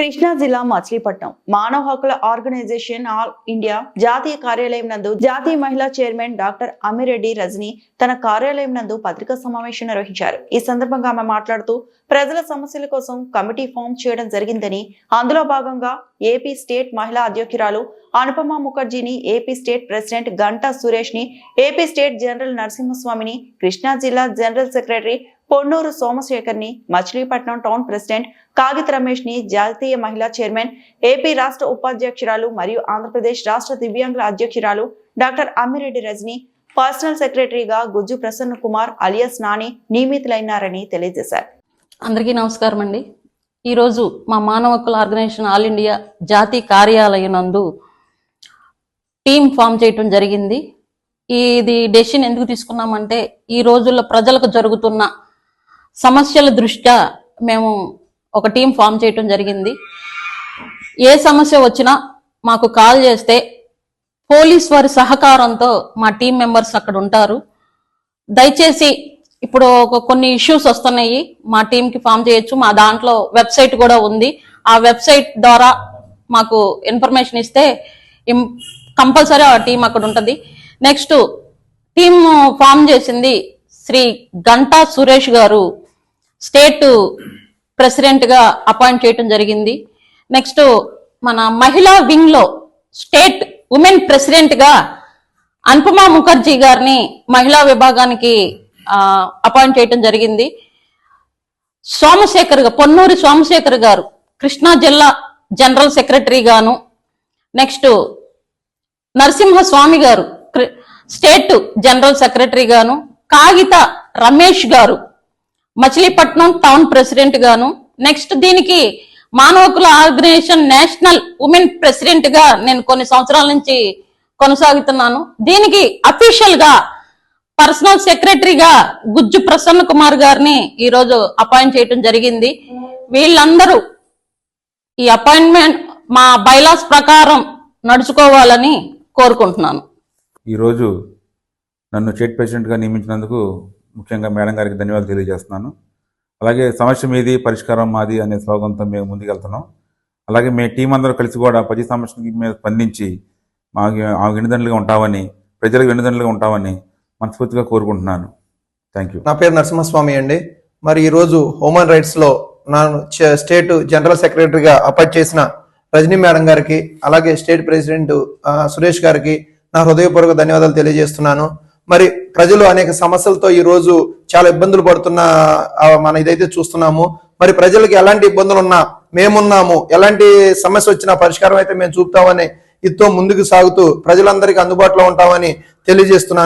కృష్ణా జిల్లా మచిలీపట్నం. మానవ హక్కుల ఆర్గనైజేషన్ ఆల్ ఇండియా జాతీయ కార్యాలయం నందు జాతీయ మహిళా చైర్మన్ డాక్టర్ అమిరెడ్డి రజని తన కార్యాలయం నందు పత్రికా సమావేశం నిర్వహించారు. ఈ సందర్భంగా ఆమె మాట్లాడుతూ ప్రజల సమస్యల కోసం కమిటీ ఫామ్ చేయడం జరిగిందని అందులో భాగంగా ఏపీ స్టేట్ మహిళా అధ్యక్షురాలు అనుపమ ముఖర్జీని ఏపీ స్టేట్ ప్రెసిడెంట్ గంటా సురేష్ని ఏపీ స్టేట్ జనరల్ నరసింహస్వామిని కృష్ణా జిల్లా జనరల్ సెక్రటరీ పొన్నూరు సోమశేఖర్ని మచిలీపట్నం టౌన్ ప్రెసిడెంట్ కాగిత రమేష్ని జాతీయ మహిళా చైర్మన్ ఏపీ రాష్ట్ర ఉపాధ్యక్షురాలు మరియు ఆంధ్రప్రదేశ్ రాష్ట్ర దివ్యాంగుల అధ్యక్షురాలు డాక్టర్ అమ్మిరెడ్డి రజని పర్సనల్ సెక్రటరీగా గుజ్జు ప్రసన్న కుమార్ అలియస్ నాని నియమితులైనారని తెలియజేశారు. అందరికీ నమస్కారం అండి. ఈరోజు మా మానవ హక్కుల ఆర్గనైజేషన్ ఆల్ ఇండియా జాతీయ కార్యాలయం నందు టీం ఫామ్ చేయటం జరిగింది. ఇది డెసిషన్ ఎందుకు తీసుకున్నామంటే ఈ రోజుల్లో ప్రజలకు జరుగుతున్న సమస్యల దృష్ట్యా మేము ఒక టీం ఫామ్ చేయటం జరిగింది. ఏ సమస్య వచ్చినా మాకు కాల్ చేస్తే పోలీస్ వారి సహకారంతో మా టీం మెంబర్స్ అక్కడ ఉంటారు. దయచేసి ఇప్పుడు ఒక కొన్ని ఇష్యూస్ వస్తున్నాయి. మా టీంకి ఫామ్ చేయొచ్చు. మా దాంట్లో వెబ్సైట్ కూడా ఉంది. ఆ వెబ్సైట్ ద్వారా మాకు ఇన్ఫర్మేషన్ ఇస్తే కంపల్సరీ ఆ టీం అక్కడ ఉంటుంది. నెక్స్ట్ టీం ఫామ్ చేసింది శ్రీ గంటా సురేష్ గారు. స్టేట్ ప్రెసిడెంట్గా అపాయింట్ చేయటం జరిగింది. నెక్స్ట్ మన మహిళా వింగ్లో స్టేట్ ఉమెన్ ప్రెసిడెంట్గా అనుపమా ముఖర్జీ గారిని మహిళా విభాగానికి అపాయింట్ చేయటం జరిగింది. సోమశేఖర్ పొన్నూరి సోమశేఖర్ గారు కృష్ణా జిల్లా జనరల్ సెక్రటరీ గాను నెక్స్ట్ నరసింహ స్వామి గారు క్రి- స్టేట్ జనరల్ సెక్రటరీ గాను కాగిత రమేష్ గారు మచిలీపట్నం టౌన్ ప్రెసిడెంట్ గాను నెక్స్ట్ దీనికి మానవ హక్కుల ఆర్గనైజేషన్ నేషనల్ ఉమెన్ ప్రెసిడెంట్గా నేను కొన్ని సంవత్సరాల నుంచి కొనసాగుతున్నాను. దీనికి అఫీషియల్గా పర్సనల్ సెక్రటరీగా గుజ్జు ప్రసన్న కుమార్ గారిని ఈ రోజు అపాయింట్ చేయడం జరిగింది. వీళ్ళందరూ ఈ అపాయింట్మెంట్ మా బైలాస్ ప్రకారం నడుచుకోవాలని కోరుకుంటున్నాను. ఈరోజు నన్ను స్టేట్ ప్రెసిడెంట్గా నియమించినందుకు ముఖ్యంగా మేడం గారికి ధన్యవాదాలు తెలియజేస్తున్నాను. అలాగే సమస్య మీది పరిష్కారం మాది అనే స్లోగంతో మేము ముందుకెళ్తున్నాం. అలాగే మీ టీం అందరూ కలిసి కూడా ప్రతి సమస్యకి మీద స్పందించి మాకు ఆ వెన్నుదండలుగా ఉంటామని ప్రజలకు వెన్నుదండలుగా ఉంటామని మనస్ఫూర్తిగా కోరుకుంటున్నాను. థ్యాంక్ యూ నా పేరు నరసింహస్వామి అండి. మరి ఈరోజు హ్యూమన్ రైట్స్లో నా స్టేట్ జనరల్ సెక్రటరీగా అపాయింట్ చేసిన రజనీ మేడం గారికి అలాగే స్టేట్ ప్రెసిడెంట్ సురేష్ గారికి నా హృదయపూర్వక ధన్యవాదాలు తెలియజేస్తున్నాను. మరి ప్రజలు అనేక సమస్యలతో ఈ రోజు చాలా ఇబ్బందులు పడుతున్న మనం ఇదైతే చూస్తున్నాము. మరి ప్రజలకు ఎలాంటి ఇబ్బందులు ఉన్నా మేమున్నాము. ఎలాంటి సమస్య వచ్చినా పరిష్కారం అయితే మేము చూపుతామని ఇతో ముందుకు సాగుతూ ప్రజలందరికీ అందుబాటులో ఉంటామని తెలియజేస్తున్నాను.